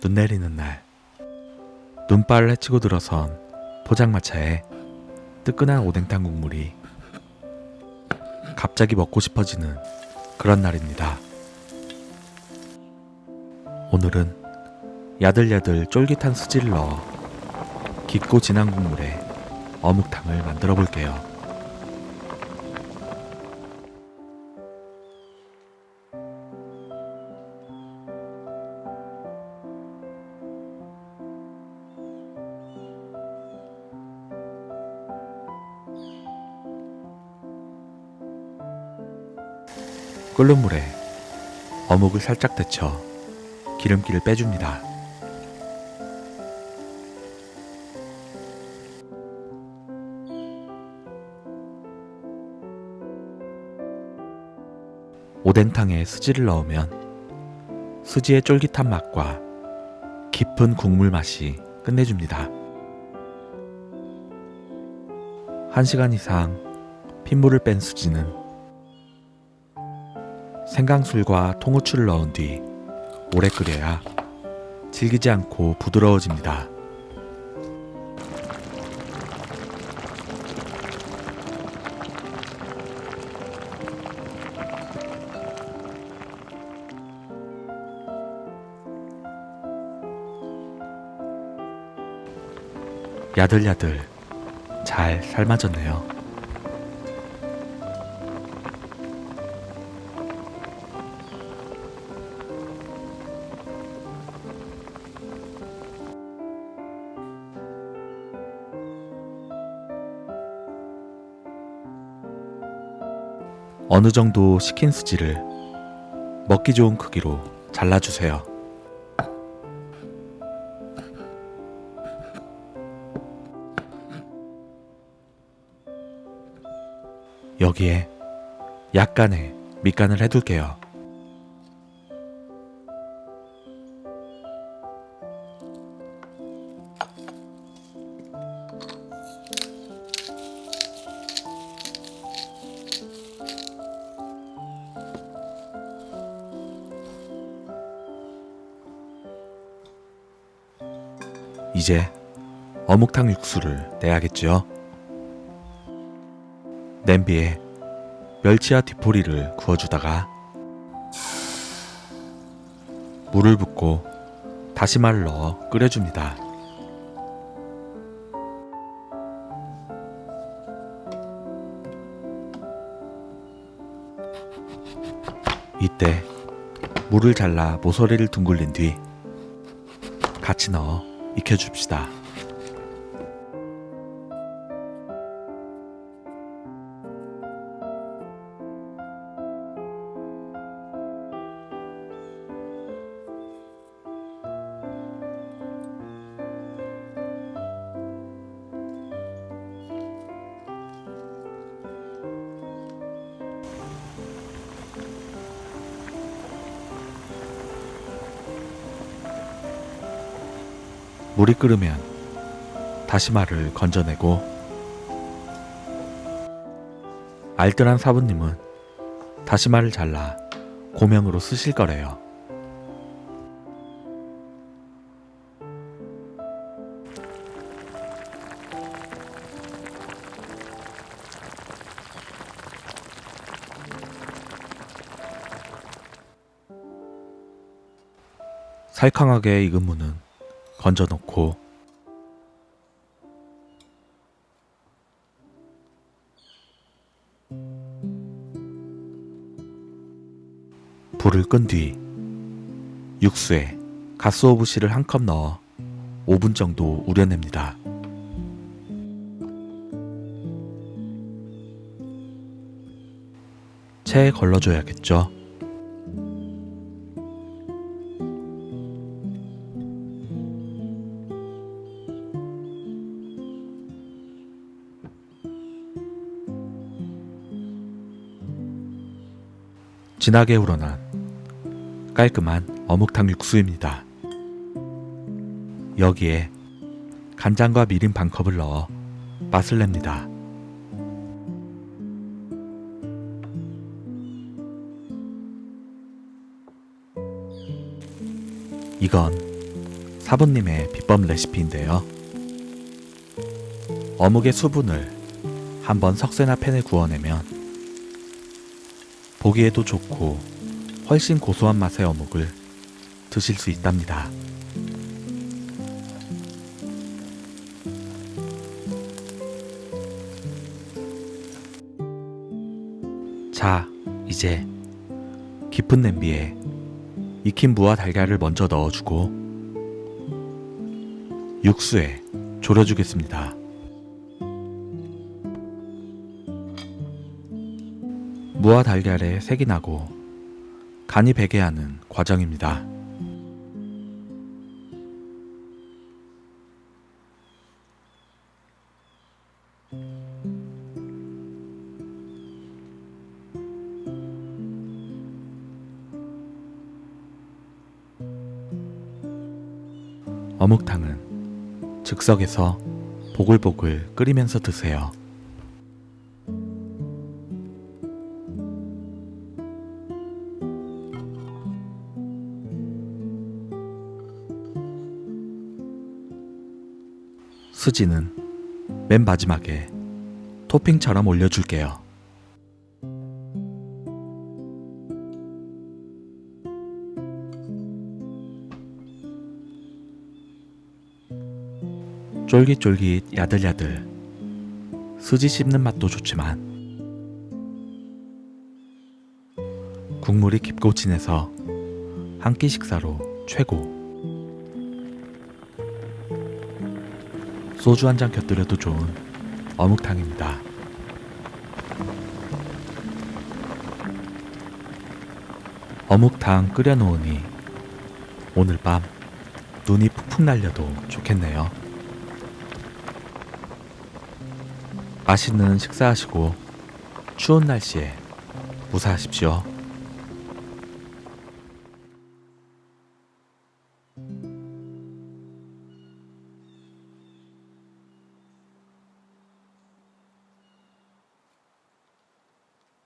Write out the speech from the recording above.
눈 내리는 날 눈발을 헤치고 들어선 포장마차에 뜨끈한 오뎅탕 국물이 갑자기 먹고 싶어지는 그런 날입니다. 오늘은 야들야들 쫄깃한 수지를 넣어 깊고 진한 국물에 어묵탕을 만들어 볼게요. 끓는 물에 어묵을 살짝 데쳐 기름기를 빼줍니다. 오뎅탕에 수지를 넣으면 수지의 쫄깃한 맛과 깊은 국물 맛이 끝내줍니다. 한 시간 이상 핏물을 뺀 수지는 생강술과 통후추를 넣은 뒤 오래 끓여야 질기지 않고 부드러워집니다. 야들야들 잘 삶아졌네요. 어느 정도 식힌 수지를 먹기 좋은 크기로 잘라주세요. 여기에 약간의 밑간을 해둘게요. 이제 어묵탕 육수를 내야겠죠. 냄비에 멸치와 디포리를 구워주다가 물을 붓고 다시마를 넣어 끓여줍니다. 이때 물을 잘라 모서리를 둥글린 뒤 같이 넣어 익혀줍시다. 물이 끓으면 다시마를 건져내고 알뜰한 사부님은 다시마를 잘라 고명으로 쓰실 거래요. 살캉하게 익은 무는 건져 놓고 불을 끈 뒤 육수에 가스오부시를 한 컵 넣어 5분 정도 우려냅니다. 체에 걸러줘야겠죠. 진하게 우러난 깔끔한 어묵탕 육수입니다. 여기에 간장과 미림 반 컵을 넣어 맛을 냅니다. 이건 사부님의 비법 레시피인데요. 어묵의 수분을 한번 석쇠나 팬에 구워내면 보기에도 좋고 훨씬 고소한 맛의 어묵을 드실 수 있답니다. 자, 이제 깊은 냄비에 익힌 무와 달걀을 먼저 넣어주고 육수에 졸여주겠습니다. 무와 달걀에 색이 나고 간이 배게 하는 과정입니다. 어묵탕은 즉석에서 보글보글 끓이면서 드세요. 수지는 맨 마지막에 토핑처럼 올려줄게요. 쫄깃쫄깃 야들야들 수지 씹는 맛도 좋지만 국물이 깊고 진해서 한 끼 식사로 최고 소주 한 잔 곁들여도 좋은 어묵탕입니다. 어묵탕 끓여놓으니 오늘 밤 눈이 푹푹 날려도 좋겠네요. 맛있는 식사하시고 추운 날씨에 무사하십시오.